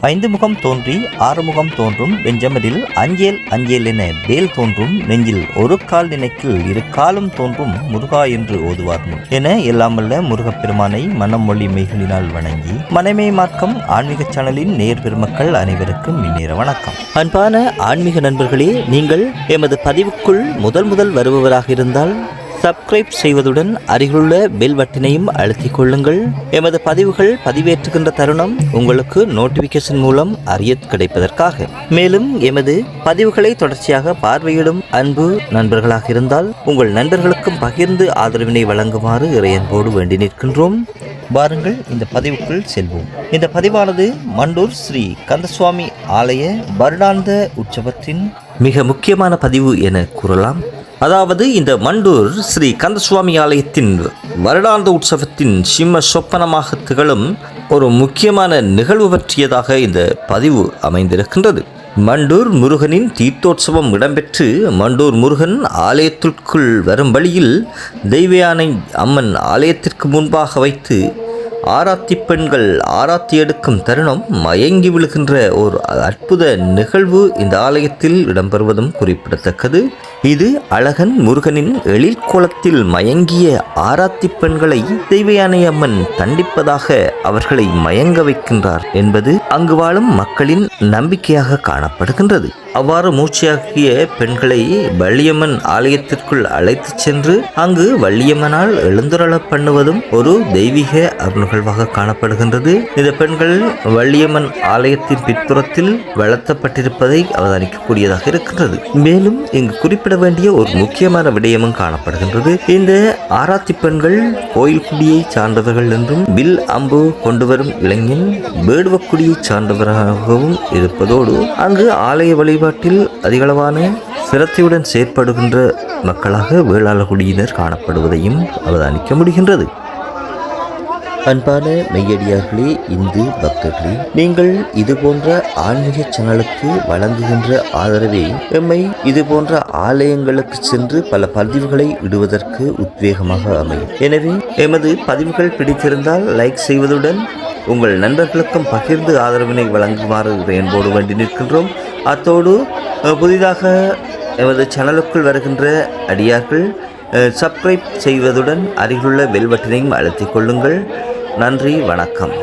ஐந்து முகம் தோன்றி ஆறு முகம் தோன்றும் வெஞ்சமரில் அஞ்சேல் அஞ்சேல் என வேல் தோன்றும் நெஞ்சில் ஒரு கால் நினைக்கில் இரு காலும் தோன்றும் முருகா என்று ஓதுவார் முன். என எல்லாமல்ல முருகப்பெருமானை மனம் மொழி மெய்களினால் வணங்கி மனமே மார்க்கம் ஆன்மீக சேனலின் நேர் பெருமக்கள் அனைவருக்கும் இந்நேர வணக்கம். அன்பான ஆன்மீக நண்பர்களே நீங்கள் எமது பதிவுக்குள் முதல் முதல் வருபவராக இருந்தால் சப்ஸ்கிரைப் செய்வதுடன் அருகிலுள்ள பெல் பட்டனையும் அழுத்திக் கொள்ளுங்கள். எமது பதிவுகள் பதிவேற்றுகின்ற தருணம் உங்களுக்கு நோட்டிபிகேஷன் மூலம் அறிய கிடைப்பதற்காக. மேலும் எமது பதிவுகளை தொடர்ச்சியாக பார்வையிடும் அன்பு நண்பர்களாக இருந்தால் உங்கள் நண்பர்களுக்கும் பகிர்ந்து ஆதரவினை வழங்குமாறு இறையன்போடு வேண்டி நிற்கின்றோம். வாருங்கள் இந்த பதிவுக்குள் செல்வோம். இந்த பதிவானது மண்டூர் ஸ்ரீ கந்தசுவாமி ஆலய வருடாந்த உற்சவத்தின் மிக முக்கியமான பதிவு என கூறலாம். அதாவது இந்த மண்டூர் ஸ்ரீ கந்தசுவாமி ஆலயத்தின் வருடாந்த உற்சவத்தின் சிம்ம சொப்பனமாக திகழும் ஒரு முக்கியமான நிகழ்வு பற்றியதாக இந்த பதிவு அமைந்திருக்கின்றது. மண்டூர் முருகனின் தீர்த்தோற்சவம் இடம்பெற்று மண்டூர் முருகன் ஆலயத்திற்குள் வரும் வழியில் தெய்வயானை அம்மன் ஆலயத்திற்கு முன்பாக வைத்து ஆராத்தி பெண்கள் ஆராத்தி எடுக்கும் தருணம் மயங்கி விழுகின்ற ஒரு அற்புத நிகழ்வு இந்த ஆலயத்தில் இடம்பெறுவதும் குறிப்பிடத்தக்கது. இது அழகன் முருகனின் எழில் கோலத்தில் மயங்கிய ஆராத்தி பெண்களை தெய்வயானை அம்மன் தண்டிப்பதாக அவர்களை மயங்க வைக்கின்றார் என்பது அங்கு வாழும் மக்களின் நம்பிக்கையாக காணப்படுகின்றது. அவ்வாறு மூச்சையாகிய பெண்களை வள்ளியம்மன் ஆலயத்திற்குள் அழைத்துச் சென்று அங்கு வள்ளியம்மனால் எழுந்துருளப் பண்ணுவதும் ஒரு தெய்வீக அருள்நிகழ்வாக காணப்படுகின்றது. இந்த பெண்கள் வள்ளியம்மன் ஆலயத்தின் பிற்புறத்தில் வளர்த்தப்பட்டிருப்பதை அவதானிக்கக்கூடியதாக இருக்கின்றது. மேலும் இங்கு குறிப்பிட வேண்டிய ஒரு முக்கியமான விடயமும் காணப்படுகின்றது. இந்த ஆராத்தி பெண்கள் கோயில் குடியை சார்ந்தவர்கள் என்றும் வில் அம்பு கொண்டு வரும் இளைஞன் வேடுவக்குடியை சார்ந்தவராகவும் இருப்பதோடு அங்கு ஆலய வழிபாட்டில் அதிகளவான சிரத்தையுடன் செயற்படுகின்ற மக்களாக வேளாளர் குடியினர் காணப்படுவதையும் அவதானிக்க முடிகின்றது. அன்பான மெய்யடியார்களே இந்து பக்தர்களே நீங்கள் இது போன்ற ஆன்மீக சேனலுக்கு வழங்குகின்ற ஆதரவே எம்மை இது போன்ற ஆலயங்களுக்கு சென்று பல பதிவுகளை இடுவதற்கு உத்வேகமாக அமையும். எனவே எமது பதிவுகள் பிடித்திருந்தால் லைக் செய்வதுடன் உங்கள் நண்பர்களுக்கும் பகிர்ந்து ஆதரவினை வழங்குமாறு என்போடு வேண்டி நிற்கின்றோம். அத்தோடு புதிதாக எமது சேனலுக்குள் வருகின்ற அடியார்கள் சப்ஸ்கிரைப் செய்வதுடன் அருகிலுள்ள வெல்வட்டினையும் அழுத்திக் கொள்ளுங்கள். நன்றி வணக்கம்.